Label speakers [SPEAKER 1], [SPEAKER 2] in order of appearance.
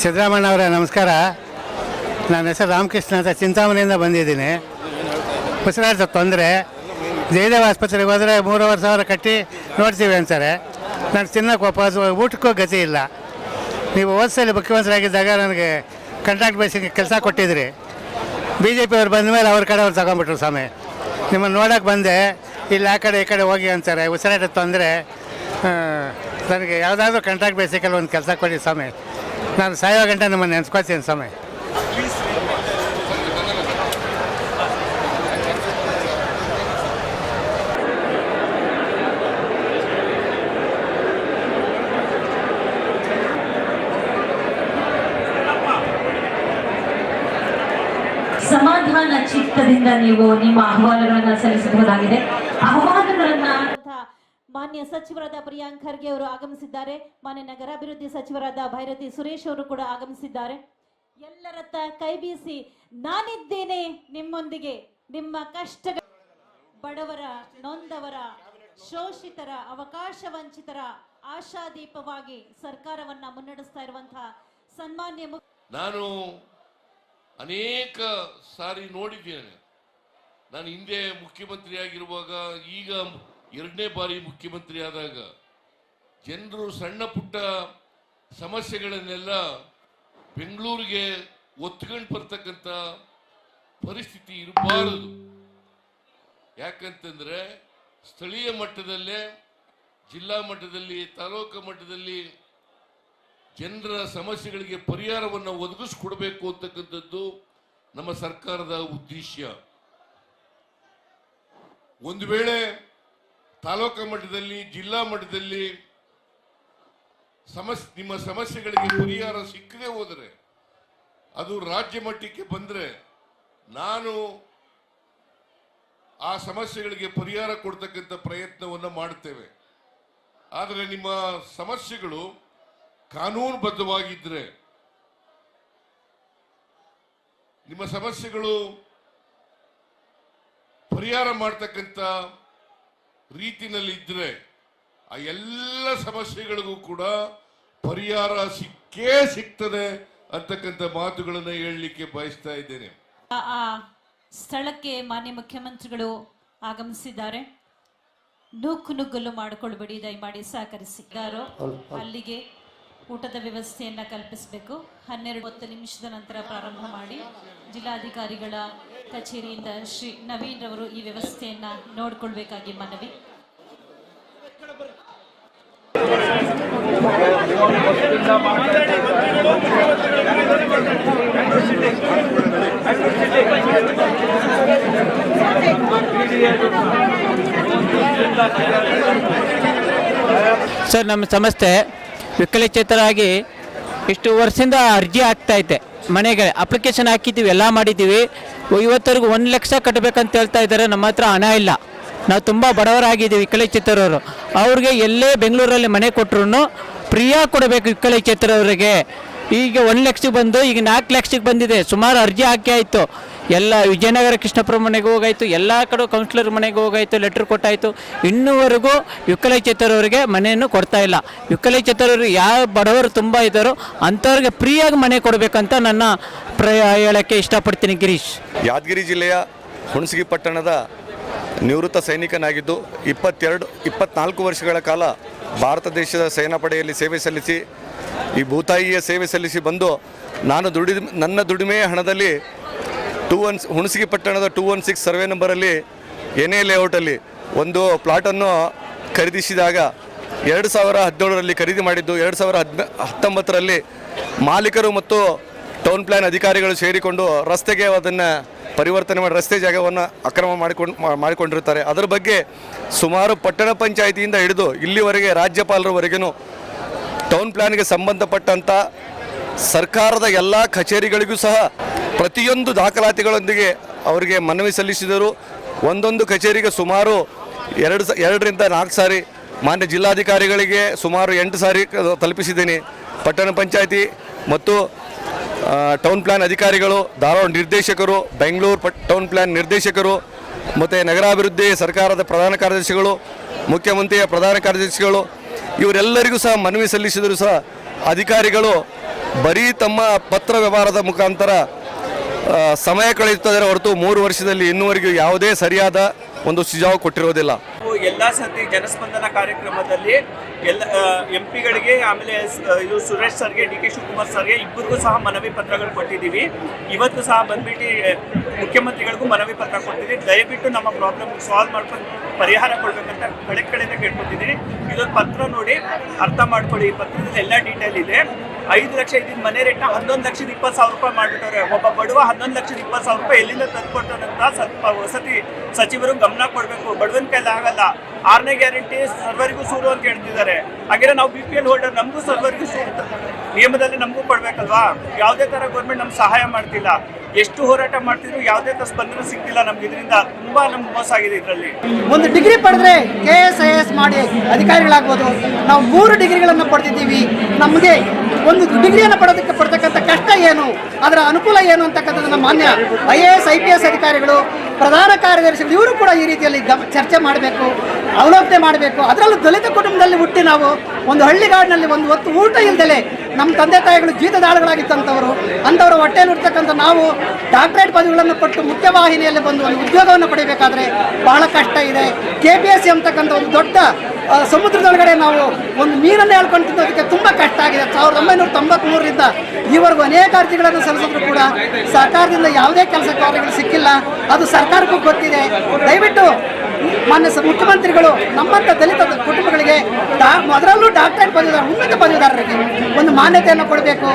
[SPEAKER 1] ಸಿದ್ದರಾಮಣ್ಣ ಅವರೇ ನಮಸ್ಕಾರ. ನನ್ನ ಹೆಸರು ರಾಮಕೃಷ್ಣ ಅಂತ ಚಿಂತಾಮಣಿಯಿಂದ ಬಂದಿದ್ದೀನಿ. ಉಸಿರಾಟದ ತೊಂದರೆ. ಜಯದೇವ ಆಸ್ಪತ್ರೆಗೆ ಹೋದರೆ ಮೂರುವರೆ ಸಾವಿರ ಕಟ್ಟಿ ನೋಡ್ತೀವಿ ಅಂತಾರೆ. ನಾನು ತಿನ್ನಕ್ಕೆ ವಾಪಸ್ ಊಟಕ್ಕೂ ಗತಿ ಇಲ್ಲ. ನೀವು ಹೋದ್ಸಲಿ ಮುಖ್ಯಮಂತ್ರಿಯಾಗಿದ್ದಾಗ ನನಗೆ ಕಂಟ್ರಾಕ್ಟ್ ಬೇಸಿಗೆ ಕೆಲಸ ಕೊಟ್ಟಿದ್ರಿ. ಬಿ ಜೆ ಪಿಯವ್ರು ಬಂದ ಮೇಲೆ ಅವ್ರ ಕಡೆ ಅವ್ರು ತಗೊಂಬಿಟ್ರು ಸ್ವಾಮಿ. ನಿಮ್ಮನ್ನು ನೋಡೋಕೆ ಬಂದೆ, ಇಲ್ಲಿ ಆ ಕಡೆ ಈ ಕಡೆ ಹೋಗಿ ಅಂತಾರೆ. ಉಸಿರಾಟದ ತೊಂದರೆ. ನನಗೆ ಯಾವುದಾದ್ರೂ ಕಂಟ್ರಾಕ್ಟ್ ಬೇಸಿಕಲ್ಲಿ ಒಂದು ಕೆಲಸ ಕೊಡಿ ಸ್ವಾಮಿ. ನಾನು ಸಾಯೋ ಗಂಟೆ ನಿಮ್ಮನ್ನು ನೆನೆಸ್ಕೊತೀನಿ ಸಮಯ
[SPEAKER 2] ಸಮಾಧಾನ ಚಿತ್ತದಿಂದ ನೀವು ನಿಮ್ಮ ಅಹವಾಲುಗಳನ್ನು ಸಲ್ಲಿಸಬಹುದಾಗಿದೆ.
[SPEAKER 3] ಅಂತ ಮಾನ್ಯ ಸಚಿವರಾದ ಪ್ರಿಯಾಂಕ್ ಖರ್ಗೆ ಅವರು ಆಗಮಿಸಿದ್ದಾರೆ. ಮಾನ್ಯ ನಗರಾಭಿವೃದ್ಧಿ ಸಚಿವರಾದ ಭೈರತಿ ಸುರೇಶ್ ಅವರು ಕೂಡ ಆಗಮಿಸಿದ್ದಾರೆ. ಎಲ್ಲರತ್ತ ಕೈ ಬೀಸಿ ನಾನಿದ್ದೇನೆ ನಿಮ್ಮೊಂದಿಗೆ. ನಿಮ್ಮ ಕಷ್ಟ ಬಡವರ, ನೊಂದವರ, ಶೋಷಿತರ, ಅವಕಾಶ ವಂಚಿತರ ಆಶಾದೀಪವಾಗಿ ಸರ್ಕಾರವನ್ನ ಮುನ್ನಡೆಸ್ತಾ ಇರುವಂತಹ ಸನ್ಮಾನ್ಯ
[SPEAKER 4] ನಾನು ಅನೇಕ ಸಾರಿ ನೋಡಿದ್ದೇನೆ. ನಾನು ಹಿಂದೆ ಮುಖ್ಯಮಂತ್ರಿ ಆಗಿರುವಾಗ ಈಗ ಎರಡನೇ ಬಾರಿ ಮುಖ್ಯಮಂತ್ರಿ ಆದಾಗ ಜನರು ಸಣ್ಣ ಪುಟ್ಟ ಸಮಸ್ಯೆಗಳನ್ನೆಲ್ಲ ಬೆಂಗಳೂರಿಗೆ ಒತ್ಕೊಂಡು ಬರ್ತಕ್ಕಂಥ ಪರಿಸ್ಥಿತಿ ಇರಬಾರದು. ಯಾಕಂತಂದ್ರೆ ಸ್ಥಳೀಯ ಮಟ್ಟದಲ್ಲೇ, ಜಿಲ್ಲಾ ಮಟ್ಟದಲ್ಲಿ, ತಾಲೂಕು ಮಟ್ಟದಲ್ಲಿ ಜನರ ಸಮಸ್ಯೆಗಳಿಗೆ ಪರಿಹಾರವನ್ನು ಒದಗಿಸ್ಕೊಡ್ಬೇಕು ಅಂತಕ್ಕಂಥದ್ದು ನಮ್ಮ ಸರ್ಕಾರದ ಉದ್ದೇಶ. ಒಂದು ವೇಳೆ ತಾಲೂಕು ಮಟ್ಟದಲ್ಲಿ, ಜಿಲ್ಲಾ ಮಟ್ಟದಲ್ಲಿ ಸಮಸ್, ನಿಮ್ಮ ಸಮಸ್ಯೆಗಳಿಗೆ ಪರಿಹಾರ ಸಿಕ್ಕದೆ ಹೋದರೆ, ಅದು ರಾಜ್ಯ ಮಟ್ಟಕ್ಕೆ ಬಂದರೆ ನಾನು ಆ ಸಮಸ್ಯೆಗಳಿಗೆ ಪರಿಹಾರ ಕೊಡ್ತಕ್ಕಂಥ ಪ್ರಯತ್ನವನ್ನು ಮಾಡುತ್ತೇವೆ ಆದರೆ ನಿಮ್ಮ ಸಮಸ್ಯೆಗಳು ಕಾನೂನುಬದ್ಧವಾಗಿದ್ದರೆ ನಿಮ್ಮ ಸಮಸ್ಯೆಗಳು ಪರಿಹಾರ ಮಾಡ್ತಕ್ಕಂಥ ರೀತಿನಲ್ಲಿ ಇದ್ರೆ ಆ ಎಲ್ಲ ಸಮಸ್ಯೆಗಳಿಗೂ ಕೂಡ ಪರಿಹಾರ ಸಿಕ್ಕೇ ಸಿಗ್ತದೆ ಅಂತಕ್ಕಂಥ ಮಾತುಗಳನ್ನು ಹೇಳಲಿಕ್ಕೆ ಬಯಸ್ತಾ ಇದ್ದೇನೆ.
[SPEAKER 3] ಆ- ಆ ಸ್ಥಳಕ್ಕೆ ಮಾನ್ಯ ಮುಖ್ಯಮಂತ್ರಿಗಳು ಆಗಮಿಸಿದ್ದಾರೆ. ನೂಕು ನುಗ್ಗಲು ಮಾಡಿಕೊಳ್ಬೇಡಿ ದಯಮಾಡಿ ಸಹಕರಿಸಿದ್ದಾರೋ ಅಲ್ಲಿಗೆ ಊಟದ ವ್ಯವಸ್ಥೆಯನ್ನು ಕಲ್ಪಿಸಬೇಕು. ಹನ್ನೆರಡು ಹತ್ತು ನಿಮಿಷದ ನಂತರ ಪ್ರಾರಂಭ ಮಾಡಿ ಜಿಲ್ಲಾಧಿಕಾರಿಗಳ ಕಚೇರಿಯಿಂದ ಶ್ರೀ ನವೀನ್ ರವರು ಈ ವ್ಯವಸ್ಥೆಯನ್ನು ನೋಡಿಕೊಳ್ಬೇಕಾಗಿ ಮನವಿ.
[SPEAKER 5] ಸರ್ ನಮ್ಮ ಸಂಸ್ಥೆ ವಿಕಲಚೇತರಾಗಿ ಇಷ್ಟು ವರ್ಷದಿಂದ ಅರ್ಜಿ ಐತೆ ಮನೆಗೆ ಅಪ್ಲಿಕೇಶನ್ ಹಾಕಿದ್ದೀವಿ, ಎಲ್ಲ ಮಾಡಿದ್ದೀವಿ. ಇವತ್ತರೆಗೂ ಒಂದು ಲಕ್ಷ ಕಟ್ಟಬೇಕಂತ ಹೇಳ್ತಾ ಇದ್ದಾರೆ. ನಮ್ಮ ಹತ್ರ ಹಣ ಇಲ್ಲ. ನಾವು ತುಂಬ ಬಡವರಾಗಿದ್ದೀವಿ ವಿಕಲಚೇತರವರು ಅವ್ರಿಗೆ ಎಲ್ಲೇ ಬೆಂಗಳೂರಲ್ಲಿ ಮನೆ ಕೊಟ್ಟರು ಪ್ರಿಯ ಕೊಡಬೇಕು ವಿಕಲಚೇತರವರಿಗೆ ಈಗ ಒಂದು ಲಕ್ಷಕ್ಕೆ ಬಂದು, ಈಗ ನಾಲ್ಕು ಲಕ್ಷಕ್ಕೆ ಬಂದಿದೆ. ಸುಮಾರು ಅರ್ಜಿ ಹಾಕಿ ಆಯಿತು. ಎಲ್ಲ ವಿಜಯನಗರ ಕೃಷ್ಣಪುರ ಮನೆಗೆ ಹೋಗಾಯ್ತು, ಎಲ್ಲ ಕಡೆ ಕೌನ್ಸಿಲರ್ ಮನೆಗೆ ಹೋಗಾಯಿತು ಲೆಟ್ರ್ ಕೊಟ್ಟಾಯಿತು. ಇನ್ನೂವರೆಗೂ ವಿಕಲಚೇತರವರಿಗೆ ಮನೆಯನ್ನು ಕೊಡ್ತಾ ಇಲ್ಲ. ವಿಕಲಚೇತರರು ಯಾವ ಬಡವರು ತುಂಬ ಇದ್ದಾರೋ ಅಂಥವ್ರಿಗೆ ಫ್ರೀಯಾಗಿ ಮನೆ ಕೊಡಬೇಕಂತ ನನ್ನ ಪ್ರ ಹೇಳೋಕ್ಕೆ ಇಷ್ಟಪಡ್ತೀನಿ ಗಿರೀಶ್.
[SPEAKER 6] ಯಾದಗಿರಿ ಜಿಲ್ಲೆಯ ಹುಣಸಗಿ ಪಟ್ಟಣದ ನಿವೃತ್ತ ಸೈನಿಕನಾಗಿದ್ದು, ಇಪ್ಪತ್ತೆರಡು, ಇಪ್ಪತ್ನಾಲ್ಕು ವರ್ಷಗಳ ಕಾಲ ಭಾರತ ದೇಶದ ಸೇನಾಪಡೆಯಲ್ಲಿ ಸೇವೆ ಸಲ್ಲಿಸಿ, ಈ ಭೂತಾಯಿಯ ಸೇವೆ ಸಲ್ಲಿಸಿ ಬಂದು, ನಾನು ದುಡಿ ನನ್ನ ದುಡಿಮೆಯ ಹಣದಲ್ಲಿ ಟೂ ಒನ್ ಹುಣಸಗಿ ಪಟ್ಟಣದ ಟೂ ಒನ್ ಸಿಕ್ಸ್ ಸರ್ವೆ ನಂಬರಲ್ಲಿ ಎನ್ ಎ ಲೇಔಟಲ್ಲಿ ಒಂದು ಪ್ಲಾಟನ್ನು ಖರೀದಿಸಿದಾಗ ಎರಡು ಸಾವಿರ ಹದಿನೇಳರಲ್ಲಿ ಖರೀದಿ ಮಾಡಿದ್ದು, ಎರಡು ಸಾವಿರ ಹದಿನ, ಹತ್ತೊಂಬತ್ತರಲ್ಲಿ ಮಾಲೀಕರು ಮತ್ತು ಟೌನ್ ಪ್ಲ್ಯಾನ್ ಅಧಿಕಾರಿಗಳು ಸೇರಿಕೊಂಡು ರಸ್ತೆಗೆ ಅದನ್ನು ಪರಿವರ್ತನೆ ಮಾಡಿ, ರಸ್ತೆ ಜಾಗವನ್ನು ಅಕ್ರಮ ಮಾಡಿಕೊಂಡು ಮಾಡಿಕೊಂಡಿರ್ತಾರೆ ಅದರ ಬಗ್ಗೆ ಸುಮಾರು ಪಟ್ಟಣ ಪಂಚಾಯಿತಿಯಿಂದ ಹಿಡಿದು ಇಲ್ಲಿವರೆಗೆ ರಾಜ್ಯಪಾಲರವರೆಗೂ ಟೌನ್ ಪ್ಲ್ಯಾನ್ಗೆ ಸಂಬಂಧಪಟ್ಟಂಥ ಸರ್ಕಾರದ ಎಲ್ಲ ಕಚೇರಿಗಳಿಗೂ ಸಹ ಪ್ರತಿಯೊಂದು ದಾಖಲಾತಿಗಳೊಂದಿಗೆ ಅವರಿಗೆ ಮನವಿ ಸಲ್ಲಿಸಿದರು. ಒಂದೊಂದು ಕಚೇರಿಗೆ ಸುಮಾರು ಎರಡು ಎರಡರಿಂದ ನಾಲ್ಕು ಸಾರಿ ಮಾನ್ಯ ಜಿಲ್ಲಾಧಿಕಾರಿಗಳಿಗೆ ಸುಮಾರು ಎಂಟು ಸಾರಿ ತಲುಪಿಸಿದ್ದೀನಿ. ಪಟ್ಟಣ ಪಂಚಾಯಿತಿ ಮತ್ತು ಟೌನ್ ಪ್ಲ್ಯಾನ್ ಅಧಿಕಾರಿಗಳು, ಧಾರವಾಡ ನಿರ್ದೇಶಕರು, ಬೆಂಗಳೂರು ಟೌನ್ ಪ್ಲ್ಯಾನ್ ನಿರ್ದೇಶಕರು ಮತ್ತು ನಗರಾಭಿವೃದ್ಧಿ ಸರ್ಕಾರದ ಪ್ರಧಾನ ಕಾರ್ಯದರ್ಶಿಗಳು, ಮುಖ್ಯಮಂತ್ರಿಯ ಪ್ರಧಾನ ಕಾರ್ಯದರ್ಶಿಗಳು, ಇವರೆಲ್ಲರಿಗೂ ಸಹ ಮನವಿ ಸಲ್ಲಿಸಿದರೂ ಸಹ ಅಧಿಕಾರಿಗಳು ಬರೀ ತಮ್ಮ ಪತ್ರ ವ್ಯವಹಾರದ ಮುಖಾಂತರ ಸಮಯ ಕಳೆಯುತ್ತದೆ ಹೊರತು ಮೂರು ವರ್ಷದಲ್ಲಿ ಇನ್ನುವರೆಗೂ ಯಾವುದೇ ಸರಿಯಾದ ಒಂದು ಸುಜಾವು ಕೊಟ್ಟಿರೋದಿಲ್ಲ.
[SPEAKER 7] ಎಲ್ಲ ಸತಿ ಜನಸ್ಪಂದನ ಕಾರ್ಯಕ್ರಮದಲ್ಲಿ ಎಲ್ಲ ಎಂ ಪಿಗಳಿಗೆ ಆಮೇಲೆ ಇದು ಸುರೇಶ್ ಸರ್ಗೆ, ಡಿ ಕೆ ಶಿವಕುಮಾರ್ ಸರ್ಗೆ ಇಬ್ಬರಿಗೂ ಸಹ ಮನವಿ ಪತ್ರಗಳು ಕೊಟ್ಟಿದ್ದೀವಿ. ಇವತ್ತು ಸಹ ಬಂದ್ಬಿಟ್ಟು ಮುಖ್ಯಮಂತ್ರಿಗಳಿಗೂ ಮನವಿ ಪತ್ರ ಕೊಟ್ಟಿದ್ದೀವಿ. ದಯವಿಟ್ಟು ನಮ್ಮ ಪ್ರಾಬ್ಲಮ್ ಸಾಲ್ವ್ ಮಾಡ್ಕೊಂಡು ಪರಿಹಾರ ಕೊಡ್ಬೇಕಂತ ಕಡೆ ಕಡೆಯಿಂದ ಕೇಳ್ಕೊತಿದ್ದೀನಿ ಇದೊಂದು ಪತ್ರ ನೋಡಿ ಅರ್ಥ ಮಾಡ್ಕೊಳ್ಳಿ. ಈ ಪತ್ರದಲ್ಲಿ ಎಲ್ಲ ಡೀಟೇಲ್ ಇದೆ. ಐದು ಲಕ್ಷ ಇದ್ದಿದ್ದ ಮನೆ ರೇಟ್ನ ಹನ್ನೊಂದು ಲಕ್ಷದ ಇಪ್ಪತ್ತು ಸಾವಿರ ರೂಪಾಯಿ ಮಾಡಿಬಿಟ್ಟವ್ರೆ. ಒಬ್ಬ ಬಡವ ಹನ್ನೊಂದು ಲಕ್ಷದ ಇಪ್ಪತ್ತು ಸಾವಿರ ರೂಪಾಯಿ ಎಲ್ಲಿಂದ ತಂದುಕೊಡ್ತಾನಂತ ಸ್ವಲ್ಪ ವಸತಿ ಸಚಿವರು ಗಮನ ಕೊಡಬೇಕು. ಬಡವನ ಕೈಲಿ ಆಗಲ್ಲ. ಆರನೇ ಗ್ಯಾರಂಟಿ ಸರ್ವರಿಗೂ ಸೂರು ಅಂತ ಹೇಳ್ತಿದ್ದಾರೆ. ಹಾಗೆ ನಾವು ಬಿ ಪಿ ಎಲ್ ಹೋಲ್ಡರ್ ನಮಗೂ ಸರ್ವರಿಗೂ ಸೂರು. ನಿಯಮದಲ್ಲಿ ನಮಗೂ ಕೊಡಬೇಕಲ್ವಾ? ಯಾವುದೇ ಥರ ಗೌರ್ಮೆಂಟ್ ನಮ್ಗೆ ಸಹಾಯ ಮಾಡ್ತಿಲ್ಲ. ಎಷ್ಟು ಹೋರಾಟ ಮಾಡ್ತಿದ್ರು ಯಾವುದೇ ತರ ಸ್ಪಂದನೆ ಸಿಗ್ತಿಲ್ಲ ನಮ್ಗೆ. ಇದರಿಂದ ತುಂಬಾ ನಮ್ಗೆ ಮೋಸ ಆಗಿದೆ ಇದರಲ್ಲಿ.
[SPEAKER 8] ಒಂದು ಡಿಗ್ರಿ ಪಡೆದ್ರೆ ಕೆ ಎಸ್ ಐ ಎಸ್ ಮಾಡಿ ಅಧಿಕಾರಿಗಳಾಗ್ಬೋದು. ನಾವು ಮೂರು ಡಿಗ್ರಿಗಳನ್ನು ಪಡೆದಿದ್ದೀವಿ. ನಮಗೆ ಒಂದು ಡಿಗ್ರಿಯನ್ನು ಪಡೋದಕ್ಕೆ ಪಡ್ತಕ್ಕಂಥ ಕಷ್ಟ ಏನು? ಅದರ ಅನುಕೂಲ ಏನು ಅಂತಕ್ಕಂಥದ್ದನ್ನು ಮಾನ್ಯ I A S I P S ಅಧಿಕಾರಿಗಳು, ಪ್ರಧಾನ ಕಾರ್ಯದರ್ಶಿಗಳು, ಇವರು ಕೂಡ ಈ ರೀತಿಯಲ್ಲಿ ಗಮ ಚರ್ಚೆ ಮಾಡಬೇಕು, ಅವಲೋಕನೆ ಮಾಡಬೇಕು. ಅದರಲ್ಲೂ ದಲಿತ ಕುಟುಂಬದಲ್ಲಿ ಹುಟ್ಟಿ ನಾವು ಒಂದು ಹಳ್ಳಿಗಾಡಿನಲ್ಲಿ ಒಂದು ಹೊತ್ತು ಊಟ ಇಲ್ದಲೆ ನಮ್ಮ ತಂದೆ ತಾಯಿಗಳು ಜೀತದಾಳುಗಳಾಗಿತ್ತಂಥವರು ಅಂಥವ್ರ ಹೊಟ್ಟೆಯಲ್ಲಿ ಇರ್ತಕ್ಕಂಥ ನಾವು ಡಾಕ್ಟರೇಟ್ ಪದವಿಗಳನ್ನು ಕೊಟ್ಟು ಮುಖ್ಯವಾಹಿನಿಯಲ್ಲಿ ಬಂದು ಒಂದು ಉದ್ಯೋಗವನ್ನು ಪಡಿಬೇಕಾದ್ರೆ ಬಹಳ ಕಷ್ಟ ಇದೆ. ಕೆ ಪಿ ಎಸ್ ಸಿ ಅಂತಕ್ಕಂಥ ಒಂದು ದೊಡ್ಡ ಸಮುದ್ರದೊಳಗಡೆ ನಾವು ಒಂದು ಮೀನನ್ನು ಹೇಳ್ಕೊಂಡು ತಿನ್ನೋದಕ್ಕೆ ತುಂಬ ಕಷ್ಟ ಆಗಿದೆ. ಸಾವಿರದ ಒಂಬೈನೂರ ತೊಂಬತ್ಮೂರರಿಂದ ಈವರೆಗೂ ಅನೇಕ ಅರ್ಜಿಗಳನ್ನು ಸಲ್ಲಿಸಿದ್ರು ಕೂಡ ಸರ್ಕಾರದಿಂದ ಯಾವುದೇ ಕೆಲಸ ಕಾರ್ಯಗಳು ಸಿಕ್ಕಿಲ್ಲ. ಅದು ಸರ್ಕಾರಕ್ಕೂ ಗೊತ್ತಿದೆ. ದಯವಿಟ್ಟು ಮಾನ್ಯ ಮುಖ್ಯಮಂತ್ರಿಗಳು ನಮ್ಮಂಥ ದಲಿತ ಕುಟುಂಬಗಳಿಗೆ ಅದರಲ್ಲೂ ಡಾಕ್ಟರೇಟ್ ಪದವೀಧರ ಉನ್ನತ ಪದವೀಧರರಿಗೆ ಒಂದು ಮಾನ್ಯತೆಯನ್ನು ಕೊಡಬೇಕು.